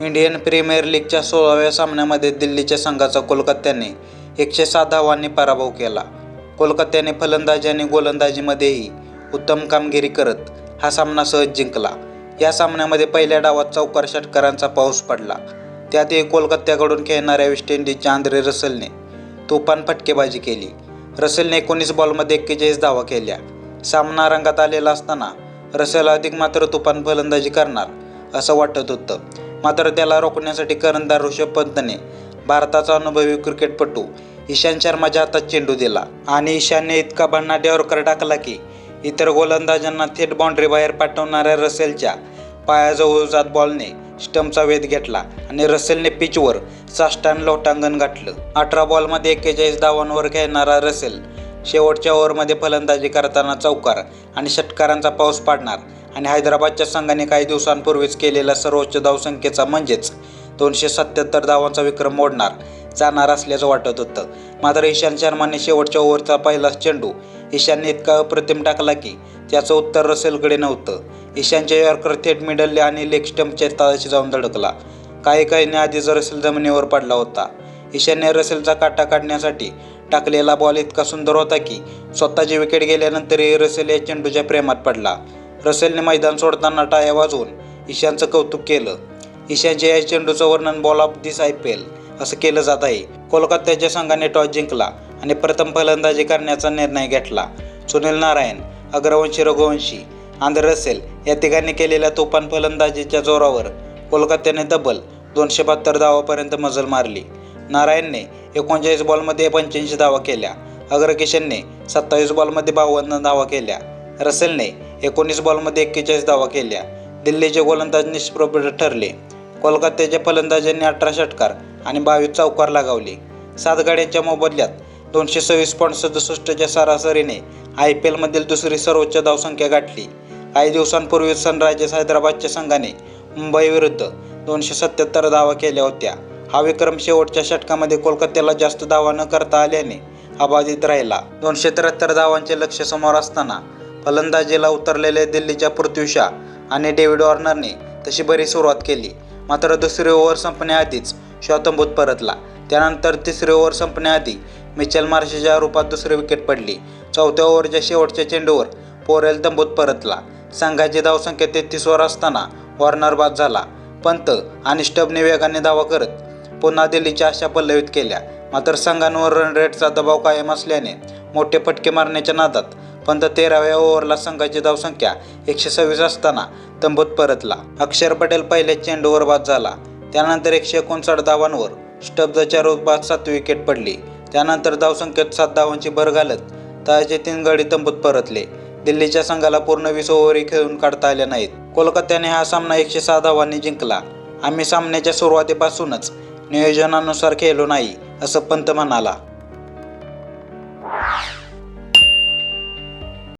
Indian premier लीगच्या सोळाव्या सामन्यामध्ये दिल्लीच्या संघाचा कोलकात्याने एकशे सहा धावांनी पराभव केला. कोलकात्याने फलंदाजी आणि गोलंदाजीमध्येही उत्तम कामगिरी करत हा सामना सहज जिंकला. या सामन्यामध्ये पहिल्या डावात चौकार षटकारांचा पाऊस पडला. त्यातही कोलकात्याकडून खेळणाऱ्या वेस्ट इंडिजच्या आंद्रे रसलने तुफान फटकेबाजी केली. रसेलने एकोणीस बॉलमध्ये एक्केचाळीस धावा केल्या. सामना रंगात आलेला असताना रसेल अधिक मात्र तुफान फलंदाजी करणार असं वाटत होतं. मात्र त्याला रोखण्यासाठी कर्णधार ऋषभ पंतने भारताचा अनुभवी क्रिकेटपटू ईशांत शर्माच्या हातात चेंडू दिला. आणि ईशानने इतका भन्नाट्यावर कर टाकला की इतर गोलंदाजांना थेट बाउंड्री बाहेर पाठवणाऱ्या रसेलच्या पायाजवळ जात बॉलने स्टंपचा वेध घेतला आणि रसेलने पिचवर साष्टान लोटांगण गाठलं. अठरा बॉलमध्ये एक्केचाळीस धावांवर खेळणारा रसेल शेवटच्या ओव्हरमध्ये फलंदाजी करताना चौकार आणि षटकारांचा पाऊस पाडणार. आणि हैदराबादच्या संघाने काही दिवसांपूर्वीच केलेल्या सर्वोच्च धावसंख्येचा म्हणजेच दोनशे सत्याहत्तर धावांचा विक्रम मोडणार जाणार असल्याचं वाटत होतं. मात्र ईशांत शर्माने शेवटच्या ओव्हरचा पहिलाच चेंडू ईशानने इतका अप्रतिम टाकला की त्याचं उत्तर रसेलकडे नव्हतं. ईशानच्या यॉर्कर थेट मिडलले आणि लेग स्टम्पच्या तळाशी जाऊन धडकला. काही काहीने आधीच रसेल जमिनीवर पडला होता. ईशान्य रसेलचा काटा काढण्यासाठी टाकलेला बॉल इतका सुंदर होता की स्वतःची विकेट गेल्यानंतरही रसेल या चेंडूच्या प्रेमात पडला. रसेलने मैदान सोडताना टाळ्या वाजवून ईशानचं कौतुक केलं. ईशानच्या या चेंडूचं वर्णन ball of this I P L असं केलं जात आहे. कोलकात्याच्या संघाने टॉस जिंकला आणि प्रथम फलंदाजी करण्याचा निर्णय घेतला. सुनील नारायण अग्रवंशी रघुवंशी आंध्र रसेल या तिघांनी केलेल्या तुफान फलंदाजीच्या जोरावर कोलकात्याने तब्बल दोनशे बहात्तर धावापर्यंत मजल मारली. नारायणने एकोणचाळीस बॉलमध्ये पंच्याऐंशी धावा केल्या. अग्रकिशनने सत्तावीस बॉलमध्ये बावन्न धावा केल्या. रसेलने एकोणीस बॉलमध्ये एक्केचाळीस धावा केल्या. दिल्लीचे गोलंदाज निष्प्रभ ठरले. कोलकात्याच्या फलंदाजांनी अठरा षटकार आणि बावीस चौकार लगावले. सात गाड्यांच्या मोबदल्यात दोनशे सव्वीस पॉईंट सदुसष्टच्या सरासरीने आय पी एलमधील दुसरी सर्वोच्च धावसंख्या गाठली. काही दिवसांपूर्वी सनरायझर्स हैदराबादच्या संघाने मुंबईविरुद्ध दोनशे सत्याहत्तर धावा केल्या होत्या. हा विक्रम शेवटच्या षटकामध्ये कोलकात्याला जास्त धावा न करता आल्याने अबाधित राहिला. दोनशे त्र्याहत्तर धावांचे लक्ष समोर असताना फलंदाजीला उतरलेल्या दिल्लीच्या पृथ्वीशा आणि डेव्हिड वॉर्नरने तशी बरी सुरुवात केली. मात्र दुसरी ओव्हर संपण्याआधीच शॉ तंबूत परतला. त्यानंतर तिसरी ओव्हर संपण्याआधी मिचेल मार्शच्या रूपात दुसरी विकेट पडली. चौथ्या ओव्हरच्या शेवटच्या चेंडूवर पोरेल तंबूत परतला. संघाची धावसंख्या तेहतीसवर असताना वॉर्नर बाद झाला. पंत आणि स्टबने वेगाने धावा करत पुन्हा दिल्लीच्या आशा पल्लवित केल्या. मात्र संघांवर रन रेटचा दबाव कायम असल्याने मोठे फटके मारण्याच्या नादात पंत तेराव्या ओव्हरला संघाची धावसंख्या एकशे सव्वीस असताना तंबूत परतला. अक्षर पटेल पहिल्या चेंडूवर बाद झाला. त्यानंतर एकशे एकोणसाठ धावांवर स्टब्जच्या रूपात सात विकेट पडली. त्यानंतर धावसंख्येत सात धावांची भर घालत तळाचे तीन गडी तंबूत परतले. दिल्लीच्या संघाला पूर्ण वीस ओव्हरी खेळून काढता आल्या नाहीत. कोलकात्याने हा सामना एकशे सहा धावांनी जिंकला. आम्ही सामन्याच्या सुरुवातीपासूनच नियोजनानुसार खेळलो नाही असं पंत म्हणाला.